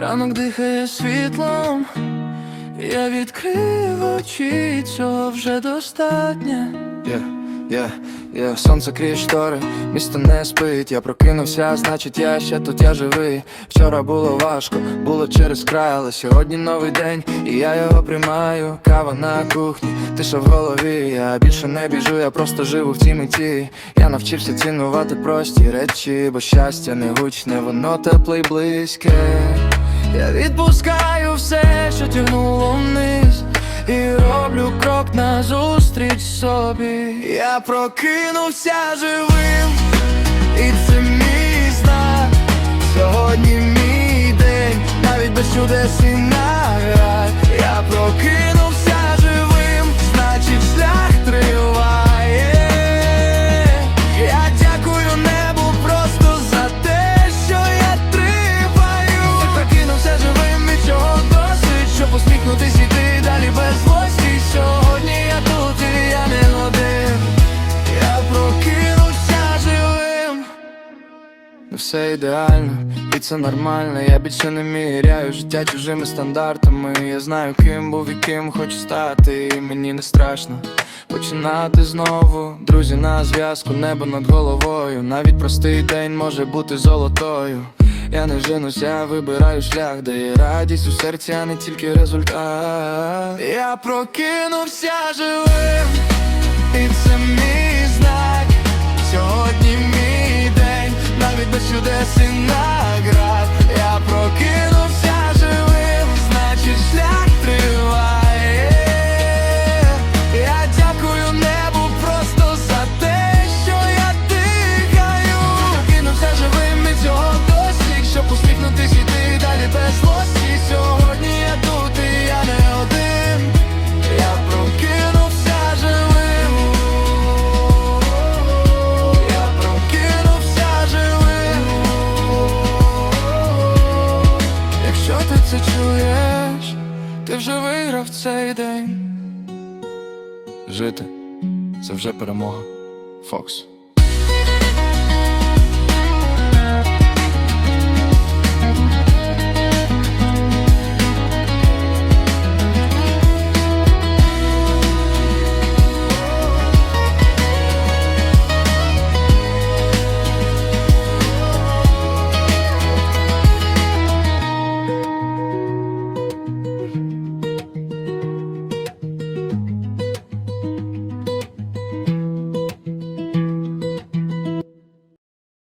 Ранок дихає світлом, я відкрив очі, цього вже достатньо. Yeah, yeah, yeah. Сонце крізь штори, місто не спить. Я прокинувся, значить я ще тут, я живий. Вчора було важко, було через край, але сьогодні новий день, і я його приймаю. Кава на кухні, тиша в голові. Я більше не біжу, я просто живу в цій меті. Я навчився цінувати прості речі, бо щастя не гучне, воно тепле й близьке. Я відпускаю все, що тягнуло вниз, і роблю крок назустріч собі. Я прокинувся живим, і це мій знак. Сьогодні мій день, навіть без чудес і наград. Я прокинувся без злості. Сьогодні я тут і я не один. Я прокинувся живим. Не все ідеально, і це нормально. Я більше не міряю життя чужими стандартами. Я знаю, ким був і ким хочу стати, і мені не страшно. Починати знову, друзі на зв'язку, небо над головою. Навіть простий день може бути золотою. Я не женуся, вибираю шлях, де є радість у серці, а не тільки результат. Я прокинувся живим, і це вже виграв цей день. Жити це вже перемога. Фокс.